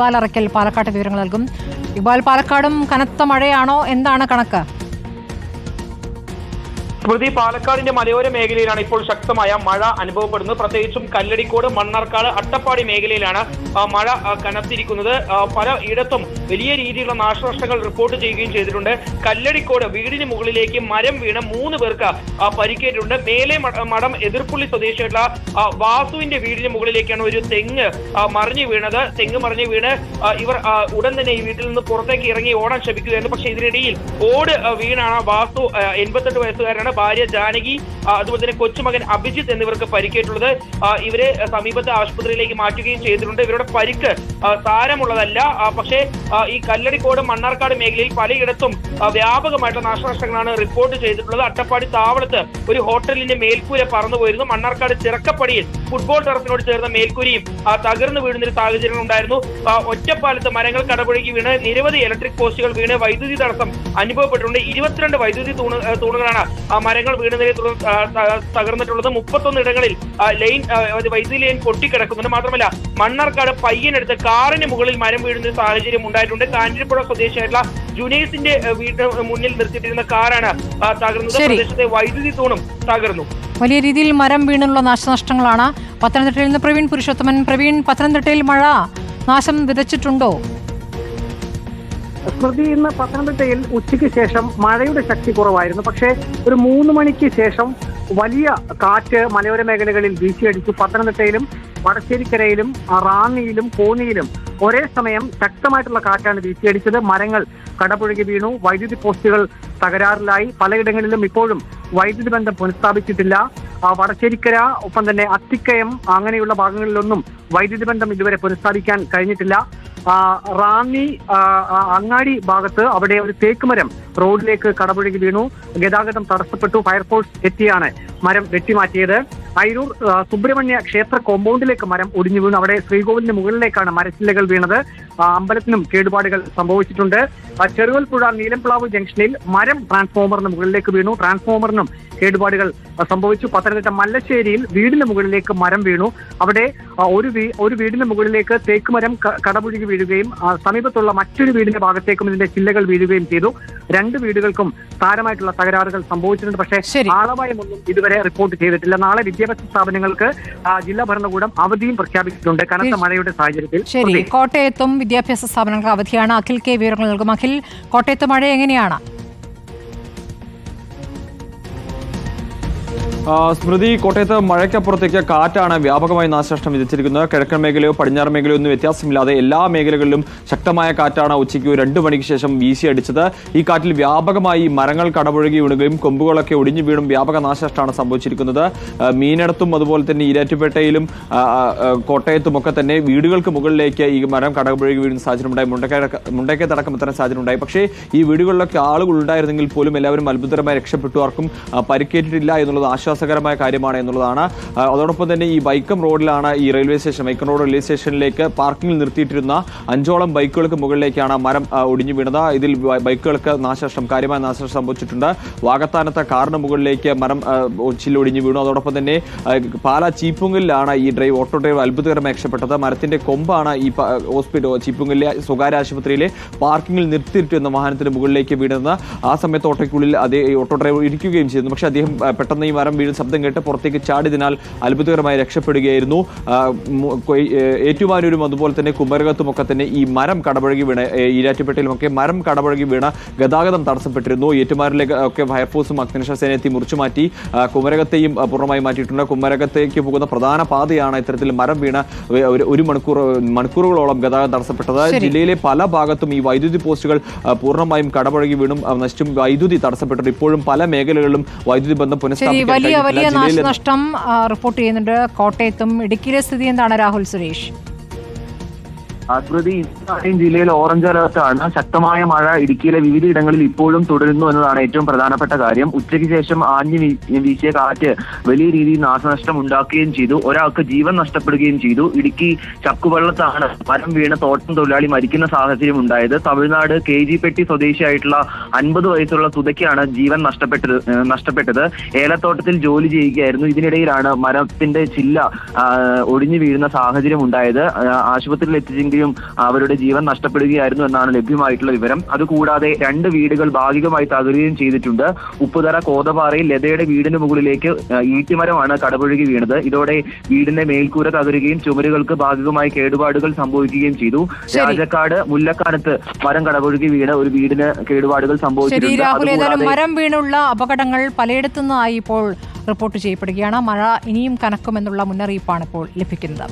ഇക്ബാൽ അറക്കൽ പാലക്കാട്ട് വിവരങ്ങൾ നൽകും. ഇക്ബാൽ പാലക്കാടും കനത്ത മഴയാണോ? എന്താണ് കണക്ക്? സ്മൃതി പാലക്കാടിന്റെ മലയോര മേഖലയിലാണ് ഇപ്പോൾ ശക്തമായ മഴ അനുഭവപ്പെടുന്നത്. പ്രത്യേകിച്ചും കല്ലടിക്കോട് മണ്ണാർക്കാട് അട്ടപ്പാടി മേഖലയിലാണ് മഴ കനത്തിരിക്കുന്നത്. പല ഇടത്തും വലിയ രീതിയിലുള്ള നാശനഷ്ടങ്ങൾ റിപ്പോർട്ട് ചെയ്യുകയും ചെയ്തിട്ടുണ്ട്. കല്ലടിക്കോട് വീടിന് മുകളിലേക്ക് മരം വീണ് മൂന്ന് പേർക്ക് പരിക്കേറ്റിട്ടുണ്ട്. മേലെ മഠം എതിർപ്പുള്ളി സ്വദേശിയായിട്ടുള്ള വാസുവിന്റെ വീടിന് മുകളിലേക്കാണ് ഒരു തെങ്ങ് മറിഞ്ഞു വീണത്. തെങ്ങ് മറിഞ്ഞു വീണ് ഇവർ ഉടൻ തന്നെ ഈ വീട്ടിൽ നിന്ന് പുറത്തേക്ക് ഇറങ്ങി ഓടാൻ ശ്രമിക്കുകയായിരുന്നു. പക്ഷേ ഇതിനിടയിൽ ഓട് വീണാണ് വാസു എൺപത്തെട്ട് എൺപത്തെട്ട് വയസ്സുകാരനാണ് ഭാര്യ ജാനകി അതുപോലെ തന്നെ കൊച്ചുമകൻ അഭിജിത്ത് എന്നിവർക്ക് പരിക്കേറ്റുള്ളത് ഇവരെ സമീപത്തെ ആശുപത്രിയിലേക്ക് മാറ്റുകയും ചെയ്തിട്ടുണ്ട്. ഇവരുടെ പരിക്ക് സാരമുള്ളതല്ല. പക്ഷേ ഈ കല്ലടിക്കോട് മണ്ണാർക്കാട് മേഖലയിൽ പലയിടത്തും വ്യാപകമായിട്ടുള്ള നാശനഷ്ടങ്ങളാണ് റിപ്പോർട്ട് ചെയ്തിട്ടുള്ളത്. അട്ടപ്പാടി താവളത്ത് ഒരു ഹോട്ടലിന്റെ മേൽക്കൂര പറന്നു പോയിരുന്നു മണ്ണാർക്കാട് ചിറക്കപ്പടിയിൽ ഫുട്ബോൾ ടർഫിനോട് ചേർന്ന മേൽക്കൂരയും തകർന്നു വീഴുന്നൊരു സാഹചര്യം ഉണ്ടായിരുന്നു. ഒറ്റപ്പാലത്ത് മരങ്ങൾ കടപുഴകി വീണ് നിരവധി ഇലക്ട്രിക് പോസ്റ്റുകൾ വീണ് വൈദ്യുതി തടസ്സം അനുഭവപ്പെട്ടിട്ടുണ്ട്. ഇരുപത്തിരണ്ട് വൈദ്യുതി തൂണ് തൂണുകളാണ് മരങ്ങൾ വീണതിനെ തുടർന്ന് തകർന്നിട്ടുള്ളത് മുപ്പത്തൊന്ന് ഇടങ്ങളിൽ ലൈൻ വൈദ്യുതി ലൈൻ പൊട്ടിക്കിടക്കുന്നുണ്ട്. മാത്രമല്ല മണ്ണാർക്കാട് പയ്യനെടുത്ത് കാറിന് മുകളിൽ മരം വീഴുന്ന സാഹചര്യം ഉണ്ടായിട്ടുണ്ട്. കാഞ്ഞിരപ്പുഴ സ്വദേശിയായിട്ടുള്ള ജുനൈസിന്റെ ആ, വീടിന് മുന്നിൽ നിർത്തിയിട്ടിരുന്ന കാറാണ് തകർന്നത്. പ്രദേശത്തെ വൈദ്യുതി തൂണും തകർന്നു. വലിയ രീതിയിൽ മരം വീണുള്ള നാശനഷ്ടങ്ങളാണ്. പത്തനംതിട്ടയിൽ നിന്ന് പ്രവീൺ പുരുഷോത്തമൻ. പ്രവീൺ പത്തനംതിട്ടയിൽ മഴ നാശം വിതച്ചിട്ടുണ്ടോ? സ്മൃതി ഇന്ന് പത്തനംതിട്ടയിൽ ഉച്ചയ്ക്ക് ശേഷം മഴയുടെ ശക്തി കുറവായിരുന്നു. പക്ഷേ ഒരു മൂന്ന് മണിക്ക് ശേഷം വലിയ കാറ്റ് മലയോര മേഖലകളിൽ വീശിയടിച്ചു. പത്തനംതിട്ടയിലും വടശ്ശേരിക്കരയിലും റാന്നിയിലും കോന്നിയിലും ഒരേ സമയം ശക്തമായിട്ടുള്ള കാറ്റാണ് വീശിയടിച്ചത്. മരങ്ങൾ കടപുഴകി വീണു. വൈദ്യുതി പോസ്റ്റുകൾ തകരാറിലായി. പലയിടങ്ങളിലും ഇപ്പോഴും വൈദ്യുതി ബന്ധം പുനഃസ്ഥാപിച്ചിട്ടില്ല. വടശ്ശേരിക്കര ഒപ്പം തന്നെ അത്തിക്കയം അങ്ങനെയുള്ള ഭാഗങ്ങളിലൊന്നും വൈദ്യുതി ബന്ധം ഇതുവരെ പുനഃസ്ഥാപിക്കാൻ കഴിഞ്ഞിട്ടില്ല. റാന്നി അങ്ങാടി ഭാഗത്ത് അവിടെ ഒരു തേക്ക് മരം റോഡിലേക്ക് കടപുഴകി വീണു. ഗതാഗതം തടസ്സപ്പെട്ടു. ഫയർഫോഴ്സ് എത്തിയാണ് മരം വെട്ടിമാറ്റിയത്. അയിരൂർ സുബ്രഹ്മണ്യ ക്ഷേത്ര കോമ്പൗണ്ടിലേക്ക് മരം ഒടിഞ്ഞു വീണു. അവിടെ ശ്രീകോവിലിന് മുകളിലേക്കാണ് മരച്ചില്ലകൾ വീണത്. അമ്പലത്തിനും കേടുപാടുകൾ സംഭവിച്ചിട്ടുണ്ട്. ചെറുവൽപ്പുഴ നീലംപ്ലാവ് ജംഗ്ഷനിൽ മരം ട്രാൻസ്ഫോമറിന് മുകളിലേക്ക് വീണു. ട്രാൻസ്ഫോമറിനും കേടുപാടുകൾ സംഭവിച്ചു. പത്തനംതിട്ട മല്ലശ്ശേരിയിൽ വീടിന് മുകളിലേക്ക് മരം വീണു. അവിടെ ഒരു വീ- ഒരു വീടിന് മുകളിലേക്ക് തേക്ക് മരം കടപുഴുകി വീഴുകയും സമീപത്തുള്ള മറ്റൊരു വീടിന്റെ ഭാഗത്തേക്കും ഇതിന്റെ ചില്ലകൾ വീഴുകയും ചെയ്തു. രണ്ട് വീടുകൾക്കും സാരമായിട്ടുള്ള തകരാറുകൾ സംഭവിച്ചിട്ടുണ്ട്. പക്ഷേ. ആളപായമൊന്നും ഇതുവരെ റിപ്പോർട്ട് ചെയ്തിട്ടില്ല. നാളെ വിദ്യാഭ്യാസ സ്ഥാപനങ്ങൾക്ക് ജില്ലാ ഭരണകൂടം അവധിയും പ്രഖ്യാപിച്ചിട്ടുണ്ട് കനത്ത മഴയുടെ സാഹചര്യത്തിൽ. കോട്ടയത്തും വിദ്യാഭ്യാസ സ്ഥാപനങ്ങൾക്ക് അവധിയാണ്. അഖിൽ കെ വിവരങ്ങൾ നൽകും അഖിൽ കോട്ടയത്ത് മഴ എങ്ങനെയാണ്? സ്മൃതി കോട്ടയത്ത് മഴയ്ക്കപ്പുറത്തേക്ക് കാറ്റാണ് വ്യാപകമായി നാശനഷ്ടം വിധിച്ചിരിക്കുന്നത്. കിഴക്കൻ മേഖലയോ പടിഞ്ഞാറ് മേഖലയോ ഒന്നും വ്യത്യാസമില്ലാതെ എല്ലാ മേഖലകളിലും ശക്തമായ കാറ്റാണ് ഉച്ചയ്ക്ക് രണ്ട് മണിക്ക് ശേഷം വീശിയടിച്ചത് ഈ കാറ്റിൽ വ്യാപകമായി മരങ്ങൾ കടപുഴകി വീണുകയും കൊമ്പുകളൊക്കെ ഒടിഞ്ഞു വീണും വ്യാപക നാശനഷ്ടമാണ് സംഭവിച്ചിരിക്കുന്നത്. മീനടത്തും അതുപോലെ തന്നെ ഈരാറ്റുപേട്ടയിലും കോട്ടയത്തുമൊക്കെ തന്നെ വീടുകൾക്ക് മുകളിലേക്ക് ഈ മരം കടപുഴകി വീഴുന്ന സാഹചര്യം ഉണ്ടായി മുണ്ടക്കയ മുണ്ടക്കയത്തടക്കം ഇത്തരം സാഹചര്യം ഉണ്ടായി പക്ഷേ ഈ വീടുകളിലൊക്കെ ആളുകൾ ഉണ്ടായിരുന്നെങ്കിൽ പോലും എല്ലാവരും അത്ഭുതകരമായി രക്ഷപ്പെട്ടു. ആർക്കും പരിക്കേറ്റിട്ടില്ല എന്നുള്ളത് ആശ്വാസകരമായ കാര്യമാണ് എന്നുള്ളതാണ്. അതോടൊപ്പം തന്നെ ഈ വൈക്കം റോഡിലാണ് ഈ railway station Vaikom road railway സ്റ്റേഷനിലേക്ക് പാർക്കിംഗിൽ നിർത്തിയിട്ടിരുന്ന അഞ്ചോളം ബൈക്കുകൾക്ക് മുകളിലേക്കാണ് മരം ഒടിഞ്ഞു വീണത്. ഇതിൽ ബൈക്കുകൾക്ക് നാശനഷ്ടം കാര്യമായ നാശനഷ്ടം സംഭവിച്ചിട്ടുണ്ട്. വാഗത്താനത്തെ കാറിന് മുകളിലേക്ക് മരം ചില്ലൊടിഞ്ഞു വീണു. അതോടൊപ്പം തന്നെ പാല പാലാ ചീപ്പുങ്കലിലാണ് ഈ ഡ്രൈവ് ഓട്ടോ ഡ്രൈവർ അത്ഭുതകരമായി രക്ഷപ്പെട്ടത്. മരത്തിന്റെ കൊമ്പാണ് ഈ ഹോസ്പിറ്റൽ ചീപ്പുങ്കലിലെ സ്വകാര്യ ആശുപത്രിയിലെ പാർക്കിംഗിൽ നിർത്തിയിട്ടിരുന്ന വാഹനത്തിന് മുകളിലേക്ക് വീണത്. ആ സമയത്ത് ഓട്ടോയ്ക്കുള്ളിൽ അതേ ഓട്ടോ ഡ്രൈവർ ഇരിക്കുകയും ചെയ്തു പക്ഷേ അദ്ദേഹം പെട്ടെന്ന് ഈ മരം വീഴുന്ന ശബ്ദം കേട്ട് പുറത്തേക്ക് ചാടിയതിനാൽ അത്ഭുതകരമായി രക്ഷപ്പെടുകയായിരുന്നു. ഏറ്റുമാനൂരും അതുപോലെ തന്നെ കുമരകത്തുമൊക്കെ തന്നെ ഈ മരം കടപുഴകി വീണ ഈരാറ്റുപേട്ടയിലുമൊക്കെ മരം കടപുഴകി വീണ ഗതാഗതം തടസ്സപ്പെട്ടിരുന്നു. ഏറ്റുമാരിലെ ഒക്കെ ഫയർഫോഴ്സും അഗ്നിരക്ഷാ സേന എത്തി മുറിച്ചു മാറ്റി. കുമരകത്തെയും പൂർണമായി മാറ്റിയിട്ടുണ്ട്. കുമരകത്തേക്ക് പോകുന്ന പ്രധാന പാതയാണ് ഇത്തരത്തിൽ മരം വീണ ഒരു- മണിക്കൂർ മണിക്കൂറുകളോളം ഗതാഗതം തടസ്സപ്പെട്ടത്. ജില്ലയിലെ പല ഭാഗത്തും ഈ വൈദ്യുതി പോസ്റ്റുകൾ പൂർണമായും കടപുഴകി വീണും നശിച്ചും വൈദ്യുതി തടസ്സപ്പെട്ടിട്ടുണ്ട്. ഇപ്പോഴും പല മേഖലകളിലും വൈദ്യുതി ബന്ധം പുനഃസ്ഥാപിക്കാൻ വലിയ വലിയ നാശനഷ്ടം റിപ്പോർട്ട് ചെയ്യുന്നുണ്ട് കോട്ടയത്തും ഇടുക്കിയിലെ സ്ഥിതി എന്താണ് രാഹുൽ സുരേഷ്? ആകൃതി ഇന്നലെയും ജില്ലയിൽ ഓറഞ്ച് അലർട്ടാണ് ശക്തമായ മഴ ഇടുക്കിയിലെ വിവിധ ഇടങ്ങളിൽ ഇപ്പോഴും തുടരുന്നു എന്നതാണ് ഏറ്റവും പ്രധാനപ്പെട്ട കാര്യം. ഉച്ചയ്ക്ക് ശേഷം ആഞ്ഞു വീശിയ കാറ്റ് വലിയ രീതിയിൽ നാശനഷ്ടം ഉണ്ടാക്കുകയും ചെയ്തു. ഒരാൾക്ക് ജീവൻ നഷ്ടപ്പെടുകയും ചെയ്തു. ഇടുക്കി ചക്കുവെള്ളത്താണ് മരം വീണ തോട്ടം തൊഴിലാളി മരിക്കുന്ന സാഹചര്യം ഉണ്ടായത്. തമിഴ്നാട് കെ ജി പെട്ടി സ്വദേശിയായിട്ടുള്ള അൻപത് വയസ്സുള്ള സുതയ്ക്കാണ് ജീവൻ നഷ്ടപ്പെട്ടത് നഷ്ടപ്പെട്ടത്. ഏലത്തോട്ടത്തിൽ ജോലി ചെയ്യുകയായിരുന്നു. ഇതിനിടയിലാണ് മരത്തിന്റെ ചില്ല ഒടിഞ്ഞു വീഴുന്ന സാഹചര്യം ഉണ്ടായത്. ആശുപത്രിയിൽ എത്തിച്ചെങ്കിലും പേരും അവരുടെ ജീവൻ നഷ്ടപ്പെടുകയായിരുന്നു എന്നാണ് ലഭ്യമായിട്ടുള്ള വിവരം. അതുകൂടാതെ രണ്ട് വീടുകൾ ഭാഗികമായി തകരുകയും ചെയ്തിട്ടുണ്ട്. ഉപ്പുതറ കോതപാറയിൽ ലതയുടെ വീടിന് മുകളിലേക്ക് ഈട്ടിമരമാണ് കടപുഴകി വീണത്. ഇതോടെ വീടിന്റെ മേൽക്കൂര തകരുകയും ചുമരുകൾക്ക് ഭാഗികമായി കേടുപാടുകൾ സംഭവിക്കുകയും ചെയ്തു. രാജക്കാട് മുല്ലക്കാനത്ത് മരം കടപുഴകി വീണ് ഒരു വീടിന് കേടുപാടുകൾ സംഭവിച്ചിട്ടുണ്ട്. മരം വീണുള്ള അപകടങ്ങൾ പലയിടത്തുനിന്നായി ഇപ്പോൾ റിപ്പോർട്ട് ചെയ്യപ്പെടുകയാണ്. മഴ ഇനിയും കനക്കുമെന്നുള്ള മുന്നറിയിപ്പാണ് ഇപ്പോൾ ലഭിക്കുന്നത്.